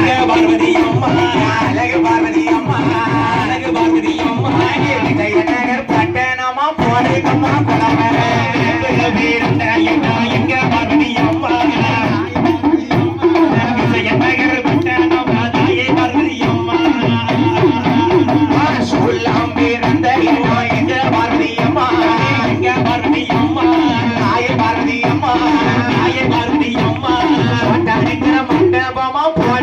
பார்வதி அம்மா அழகு பார்வதி அம்மா அழகு பார்வதி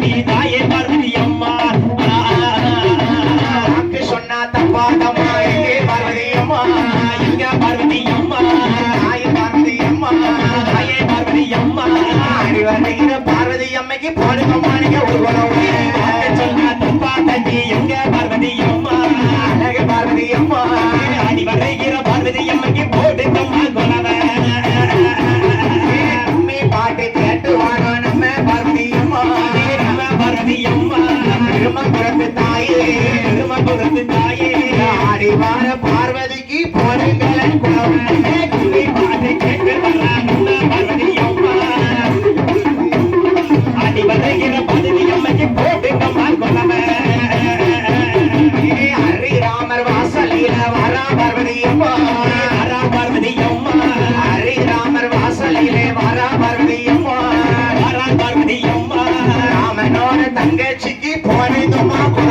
நீ தாயே பார்வதி அம்மா அங்கு சொன்னா தப்பாதம்மா எங்கே பார்வதி அம்மா எங்க பார்வதி அம்மா தாயே பார்வதி அம்மா தாயே பார்வதி அம்மா அறிவருகிற பார்வதி அம்மைக்கு பாடுகம்மா நீங்க ஒரு குணம் பார்வதிக்கு போரை மேலே குழந்தை பாதை கேட்கிறாங்க தங்கச்சிக்கு போனதுமா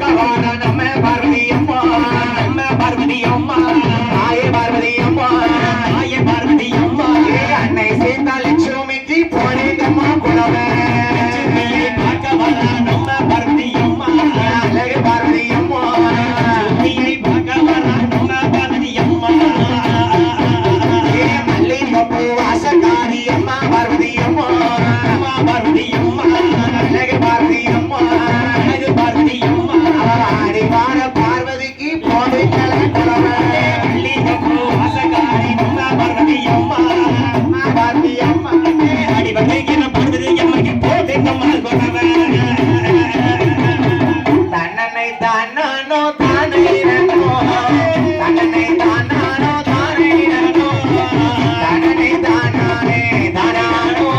ಭಗವಾನನ தானோ தானே தன்னை தானோ தானே தன்னை தானே தானோ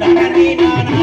தன்னை தானோ